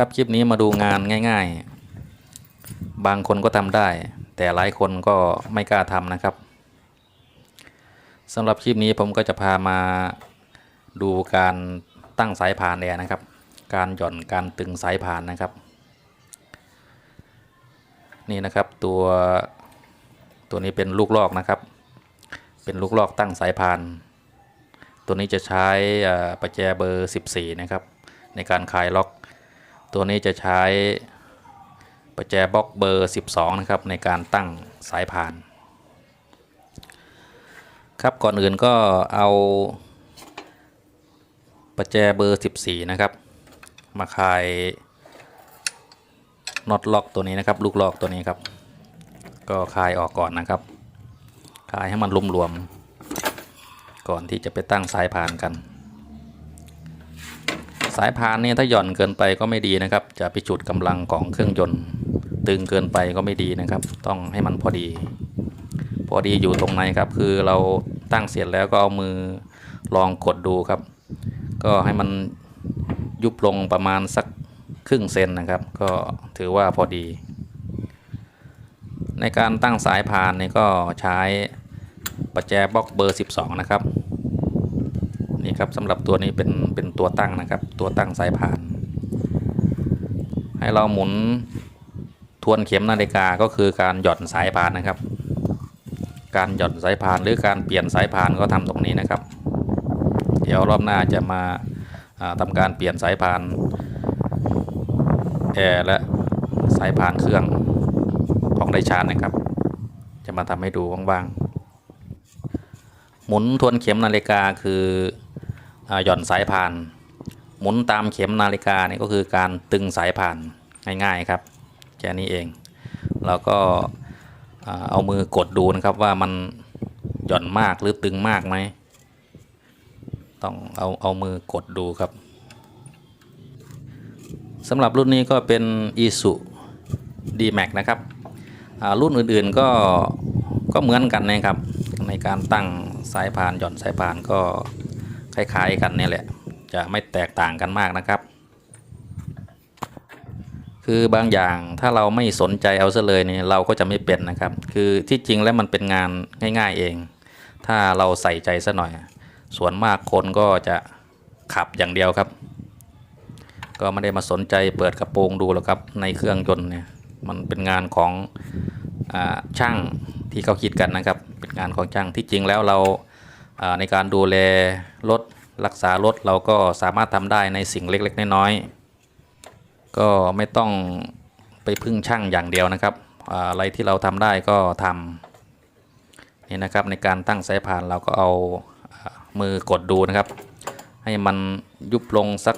ครับคลิปนี้มาดูงานง่าย ๆ บางคนก็ทำได้ แต่หลายคนก็ไม่กล้าทำนะครับสำหรับคลิปนี้ผมก็จะพามาดูการตั้งสายพานแอร์นะครับ การหย่อนการตึงสายพานนะครับ นี่นะครับตัวตัวนี้เป็นลูกลอกนะครับ เป็นลูกลอกตั้งสายพาน ตัวนี้จะใช้ประแจเบอร์ 14 นะครับ ในการคลายล็อก ตัวนี้จะใช้ประแจบล็อกเบอร์ 12 นะครับ ในการตั้งสายพาน ครับก่อนอื่นก็เอาประแจเบอร์ 14 นะครับ มาคลายน็อตล็อกตัวนี้นะครับ ลูกล็อกตัวนี้ครับ ก็คลายออกก่อนนะครับคลายให้มันรวมๆก่อนที่จะไปตั้งสายพานกัน สายพานเนี่ยถ้าหย่อนเกินไปก็ไม่ดีนะครับ จะไปจุดกำลังของเครื่องยนต์ ตึงเกินไปก็ไม่ดีนะครับ ต้องให้มันพอดี พอดีอยู่ตรงไหนครับ คือเราตั้งเสร็จแล้วก็เอามือลองกดดูครับ ก็ให้มันยุบลงประมาณสักครึ่งเซนนะครับ ก็ถือว่าพอดี ในการตั้งสายพานนี่ก็ใช้ประแจบล็อกเบอร์ 12 นะครับ นี่ครับสำหรับตัวนี้เป็นเป็นตัวตั้งนะครับ ตัวตั้งสายพาน ให้เราหมุนทวนเข็มนาฬิกาก็คือการหย่อนสายพานนะครับ การหย่อนสายพานหรือการเปลี่ยนสายพานก็ทำตรงนี้นะครับ เดี๋ยวรอบหน้าจะมาอ่าทำการเปลี่ยนสายพานแอร์และสายพานเครื่องของไดชาร์นะครับ จะมาทำให้ดูว่างๆหมุนทวนเข็มนาฬิกาคือ หย่อนสายพาน หมุนตามเข็มนาฬิกาเนี่ยก็คือการตึงสายพานง่ายๆครับแค่นี้เอง แล้วก็เอามือกดดูนะครับว่ามันหย่อนมากหรือตึงมากไหมต้องเอาเอามือกดดูครับสำหรับรุ่นนี้ก็เป็น i s u d m a x นะครับรุ่นอื่นๆก็ก็เหมือนกันนะครับในการตั้งสายพานหย่อนสายพานก็ คล้ายๆกันเนี่ยแหละ จะไม่แตกต่างกันมากนะครับ คือบางอย่างถ้าเราไม่สนใจเอาซะเลยเนี่ยเราก็จะไม่เป็นนะครับ คือที่จริงแล้วมันเป็นงานง่าย ๆเอง ถ้าเราใส่ใจซะหน่อย ส่วนมากคนก็จะขับอย่างเดียวครับ ก็ไม่ได้มาสนใจเปิดกระโปรงดูหรอกครับในเครื่องยนต์เนี่ยมันเป็นงานของอช่างที่เขาคิดกันนะครับ เป็นงานของช่างที่จริงแล้วเรา ในการดูแลรถรักษารถเราก็สามารถทำได้ในสิ่งเล็ก ๆ น้อยๆก็ไม่ต้องไปพึ่งช่างอย่างเดียวนะครับอะไรที่เราทำได้ก็ทำนี่นะครับในการตั้งสายพานเราก็เอาอ่ามือกดดูนะครับ ให้มันยุบลงสัก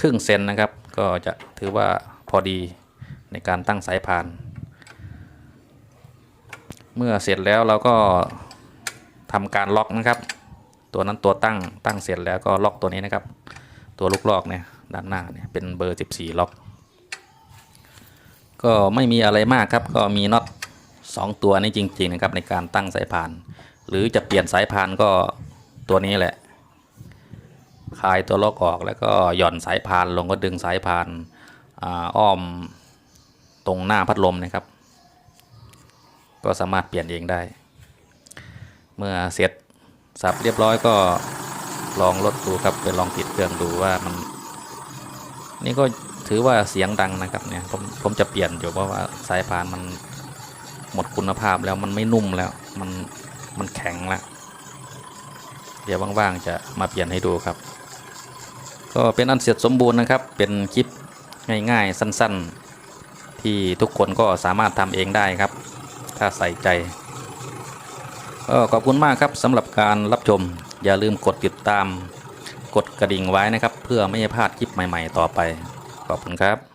ครึ่งเซนนะครับ ก็จะถือว่าพอดีในการตั้งสายพาน เมื่อเสร็จแล้วเราก็ ทำการล็อกนะครับ ตัวนั้นตัวตั้งตั้งเสร็จแล้วก็ล็อกตัวนี้นะครับ ตัวลูกลอกเนี่ยด้านหน้าเนี่ยเป็นเบอร์ 14 ล็อก ก็ไม่มีอะไรมากครับ ก็มีน็อต2ตัวนี้จริง ๆ นะครับในการตั้งสายพาน หรือจะเปลี่ยนสายพานก็ตัวนี้แหละคลายตัวล็อกออกแล้วก็หย่อนสายพานลงก็ดึงสายพานอ้อมตรงหน้าพัดลมนะครับ ก็สามารถเปลี่ยนเองได้ เมื่อเสร็จสับเรียบร้อยก็ลองลดดูครับไปลองติดเครื่องดูว่ามัน นี่ก็ถือว่าเสียงดังนะครับเนี่ยผมผมจะเปลี่ยนอยู่เพราะว่าสายพานมันหมดคุณภาพแล้วมันไม่นุ่มแล้วมันมันแข็งแล้วเดี๋ยวว่างๆจะมาเปลี่ยนให้ดูครับ ก็เป็นอันเสร็จสมบูรณ์นะครับ เป็นคลิปง่ายๆสั้น ๆ ที่ทุกคนก็สามารถทำเองได้ครับ ถ้าใส่ใจ ขอบคุณมากครับสำหรับการรับชม อย่าลืมกดติดตาม กดกระดิ่งไว้นะครับ เพื่อไม่ให้พลาดคลิปใหม่ ๆ ต่อไป ขอบคุณครับ